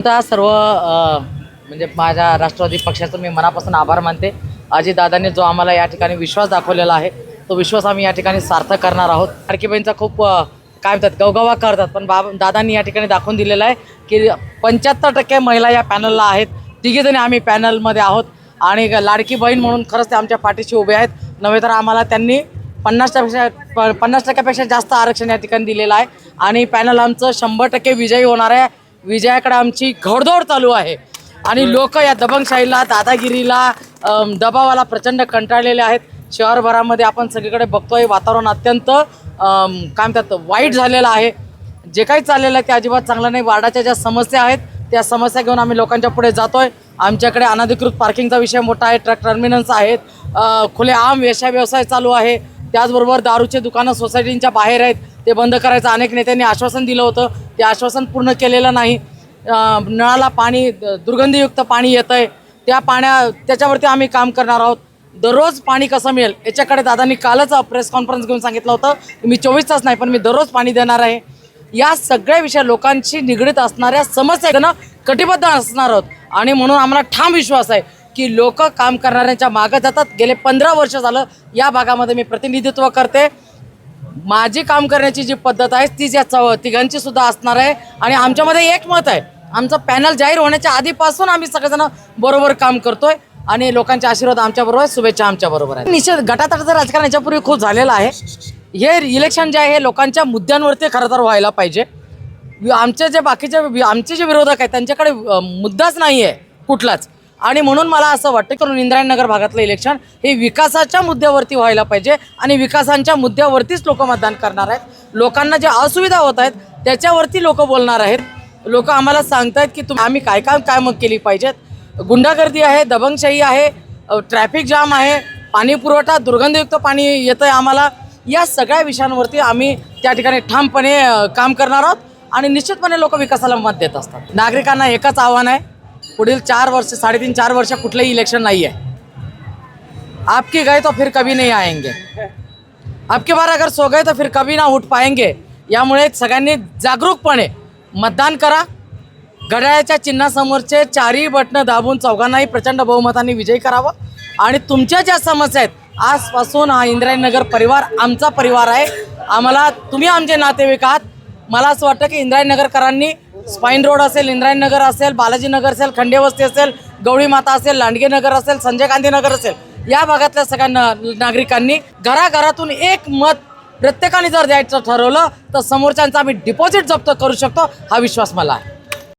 सर्व म्हणजे माझ्या राष्ट्रवादी पक्षाचं मी मनापासून आभार मानते. अजितदादांनी जो आम्हाला या ठिकाणी विश्वास दाखवलेला आहे तो विश्वास आम्ही या ठिकाणी सार्थक करणार आहोत. लाडकीबाईंचा खूप काय म्हणतात गवगवा करतात पण बाबा दादांनी या ठिकाणी दाखवून दिलेलं आहे की पंच्याहत्तर टक्के महिला या पॅनलला आहेत. तिघीजणी आम्ही पॅनलमध्ये आहोत आणि लाडकी बहीण म्हणून खरंच ते आमच्या पाठीशी उभे आहेत. नव्हे तर आम्हाला त्यांनी पन्नास टक्क्यापेक्षा पन्नास टक्क्यापेक्षा जास्त आरक्षण या ठिकाणी दिलेलं आहे. आणि पॅनल आमचं शंभर टक्के विजयी होणार आहे. विजयाकडे आमची घोडदौड चालू आहे. आणि लोक या दबंगशाहीला दादागिरीला दबावाला प्रचंड कंटाळलेले आहेत. शहरभरामध्ये आपण सगळीकडे बघतोय वातावरण अत्यंत काय म्हणतात वाईट झालेलं आहे. जे काही चाललेलं आहे ते अजिबात चांगलं नाही. वार्डाच्या ज्या समस्या आहेत त्या समस्या घेऊन आम्ही लोकांच्या पुढे जातोय. आमच्याकडे अनधिकृत पार्किंगचा विषय मोठा आहे ट्रक टर्मिनल्स आहेत. खुले आम व्यवसाय चालू आहे. त्याचबरोबर दारूचे दुकानं सोसायटींच्या बाहेर आहेत. ते बंद करायचं. अनेक नेत्यांनी आश्वासन दिलं होतं. ते आश्वासन पूर्ण केलेलं नाही. नळाला पाणी दुर्गंधीयुक्त पाणी येतं आहे त्या पाण्या त्याच्यावरती आम्ही काम करणार आहोत. दररोज पाणी कसं मिळेल? याच्याकडे दादांनी कालच प्रेस कॉन्फरन्स घेऊन सांगितलं होतं मी चोवीस तास नाही पण मी दररोज पाणी देणार आहे. या सगळ्या विषय लोकांशी निगडीत असणाऱ्या समस्या कटिबद्ध असणार आहोत. आणि म्हणून आम्हाला ठाम विश्वास आहे की लोक काम करणाऱ्यांच्या मागं जातात. गेले पंधरा वर्ष झालं या भागामध्ये मी प्रतिनिधित्व करते. माझी काम करण्याची जी पद्धत आहे तीच या चव तिघांची सुद्धा असणार आहे. आणि आमच्यामध्ये एक मत आहे. आमचं पॅनल जाहीर होण्याच्या आधीपासून आम्ही सगळेजण बरोबर काम करतोय. आणि लोकांचे आशीर्वाद आमच्याबरोबर आहे शुभेच्छा आमच्याबरोबर आहे निश्चित गटातटाचं राजकारण याच्यापूर्वी खूप झालेलं आहे. हे इलेक्शन जे आहे हे लोकांच्या मुद्द्यांवरती खरं तर व्हायला पाहिजे. आमचे जे बाकीचे आमचे जे विरोधक आहेत त्यांच्याकडे मुद्दाच नाही आहे कुठलाच. आणि म्हणून मला असं वाटतं की इंद्रायणनगर भागातलं इलेक्शन हे विकासाच्या मुद्द्यावरती व्हायला पाहिजे आणि विकासांच्या मुद्द्यावरतीच लोक मतदान करणार आहेत. लोकांना ज्या असुविधा होत आहेत त्याच्यावरती लोक बोलणार आहेत. लोक आम्हाला सांगतायत की तुम्ही आम्ही काय काय काय मग केली पाहिजेत. गुंडागर्दी आहे दबंगशाही आहे ट्रॅफिक जाम आहे पाणी पुरवठा दुर्गंधयुक्त पाणी येतं आहे आम्हाला. या सगळ्या विषयांवरती आम्ही त्या ठिकाणी ठामपणे काम करणार आहोत आणि निश्चितपणे लोक विकासाला मत देत असतात. नागरिकांना एकच आव्हान आहे पुढील चार वर्ष साडेतीन चार वर्ष कुठलंही इलेक्शन नाही आहे आपकी गए तो फिर कभी नहीं आएंगे. आपके बार अगर सो गए तो फिर कभी ना उठ पाएंगे. यामुळे सगळ्यांनी जागरूकपणे मतदान करा. घड्याळ्याच्या चिन्हासमोरचे चारही बटणं दाबून चौघांनाही प्रचंड बहुमताने विजयी करावा. आणि तुमच्या ज्या समस्या आहेत आजपासून हा इंद्रायणनगर परिवार आमचा परिवार आहे. आम्हाला तुम्ही आमचे नातेवाईक आहात. मला असं वाटतं की इंद्रायणनगरकरांनी स्पाईन रोड असेल इंद्रायणनगर असेल बालाजीनगर असेल खंडेवस्ती असेल गवळी माता असेल लांडगे नगर असेल संजय गांधी नगर असेल या भागातल्या सगळ्या नागरिकांनी घराघरातून एक मत प्रत्येकाने जर द्यायचं ठरवलं तर समोरच्यांचा आम्ही डिपॉझिट जप्त करू शकतो हा विश्वास मला आहे.